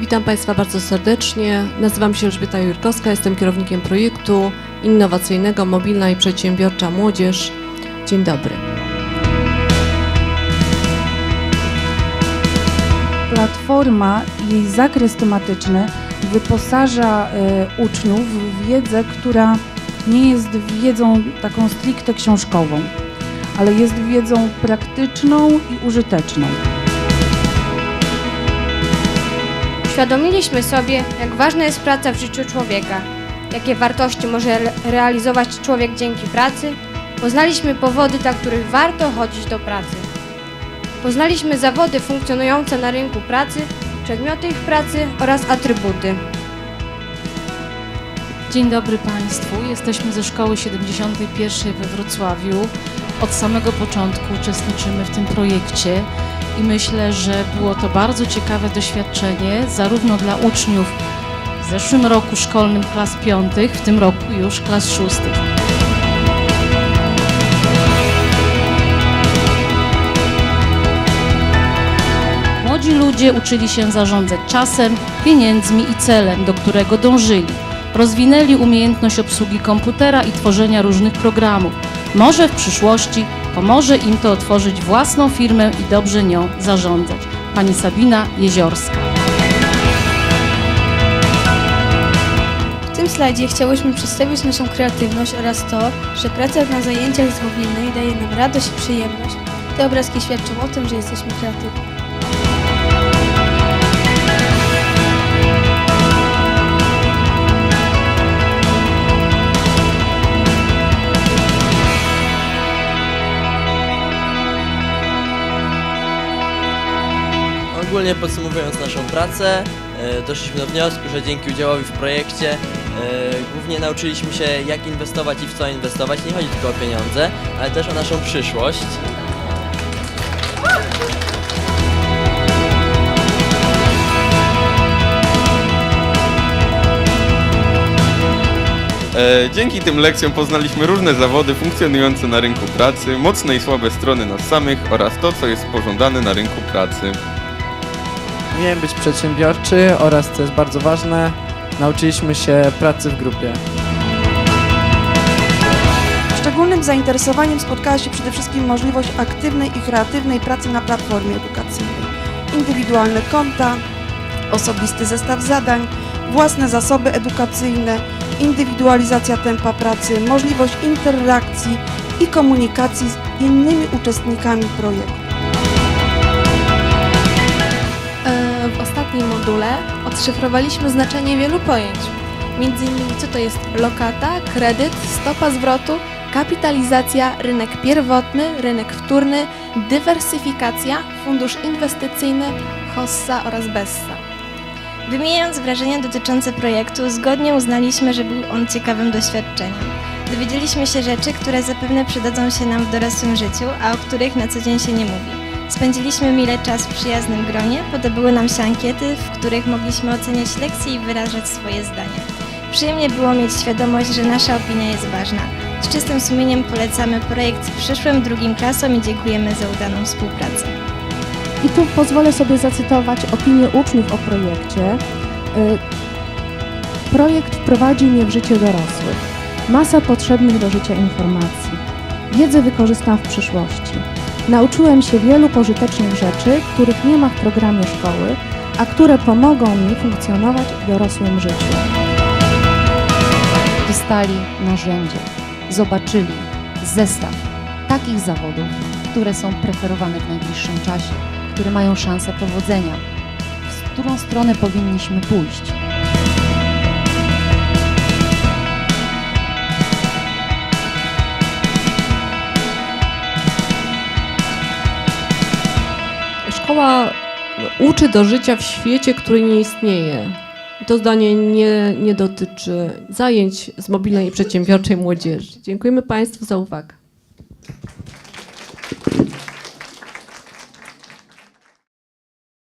Witam Państwa bardzo serdecznie. Nazywam się Elżbieta Jurkowska, jestem kierownikiem projektu innowacyjnego Mobilna i Przedsiębiorcza Młodzież. Dzień dobry. Platforma i jej zakres tematyczny wyposaża e, uczniów w wiedzę, która nie jest wiedzą taką stricte książkową, ale jest wiedzą praktyczną i użyteczną. Uświadomiliśmy sobie, jak ważna jest praca w życiu człowieka, jakie wartości może re- realizować człowiek dzięki pracy. Poznaliśmy powody, dla których warto chodzić do pracy. Poznaliśmy zawody funkcjonujące na rynku pracy, przedmioty ich pracy oraz atrybuty. Dzień dobry Państwu. Jesteśmy ze Szkoły 71 we Wrocławiu. Od samego początku uczestniczymy w tym projekcie i myślę, że było to bardzo ciekawe doświadczenie, zarówno dla uczniów w zeszłym roku szkolnym klas piątych, w tym roku już klas szóstych. Młodzi ludzie uczyli się zarządzać czasem, pieniędzmi i celem, do którego dążyli. Rozwinęli umiejętność obsługi komputera i tworzenia różnych programów. Może w przyszłości pomoże im to otworzyć własną firmę i dobrze nią zarządzać. Pani Sabina Jeziorska. W tym slajdzie chciałyśmy przedstawić naszą kreatywność oraz to, że praca na zajęciach z daje nam radość i przyjemność. Te obrazki świadczą o tym, że jesteśmy kreatywni. Ogólnie podsumowując naszą pracę, e, doszliśmy do wniosku, że dzięki udziałowi w projekcie e, głównie nauczyliśmy się jak inwestować i w co inwestować. Nie chodzi tylko o pieniądze, ale też o naszą przyszłość. E, Dzięki tym lekcjom poznaliśmy różne zawody funkcjonujące na rynku pracy, mocne i słabe strony nas samych oraz to, co jest pożądane na rynku pracy. Umiałem być przedsiębiorczy oraz, co jest bardzo ważne, nauczyliśmy się pracy w grupie. Szczególnym zainteresowaniem spotkała się przede wszystkim możliwość aktywnej i kreatywnej pracy na platformie edukacyjnej. Indywidualne konta, osobisty zestaw zadań, własne zasoby edukacyjne, indywidualizacja tempa pracy, możliwość interakcji i komunikacji z innymi uczestnikami projektu. Ostatnim module odszyfrowaliśmy znaczenie wielu pojęć. Innymi co to jest lokata, kredyt, stopa zwrotu, kapitalizacja, rynek pierwotny, rynek wtórny, dywersyfikacja, fundusz inwestycyjny, hossa oraz bessa. Wymieniając wrażenia dotyczące projektu, zgodnie uznaliśmy, że był on ciekawym doświadczeniem. Dowiedzieliśmy się rzeczy, które zapewne przydadzą się nam w dorosłym życiu, a o których na co dzień się nie mówi. Spędziliśmy mile czas w przyjaznym gronie, podobały nam się ankiety, w których mogliśmy oceniać lekcje i wyrażać swoje zdanie. Przyjemnie było mieć świadomość, że nasza opinia jest ważna. Z czystym sumieniem polecamy projekt przyszłym drugim klasom i dziękujemy za udaną współpracę. I tu pozwolę sobie zacytować opinię uczniów o projekcie. Y, Projekt wprowadzi mnie w życie dorosłych. Masa potrzebnych do życia informacji. Wiedzę wykorzystam w przyszłości. Nauczyłem się wielu pożytecznych rzeczy, których nie ma w programie szkoły, a które pomogą mi funkcjonować w dorosłym życiu. dostali narzędzie, zobaczyli zestaw takich zawodów, które są preferowane w najbliższym czasie, które mają szansę powodzenia, w którą stronę powinniśmy pójść. Szkoła uczy do życia w świecie, który nie istnieje. To zdanie nie, nie dotyczy zajęć z mobilnej i przedsiębiorczej młodzieży. Dziękujemy Państwu za uwagę.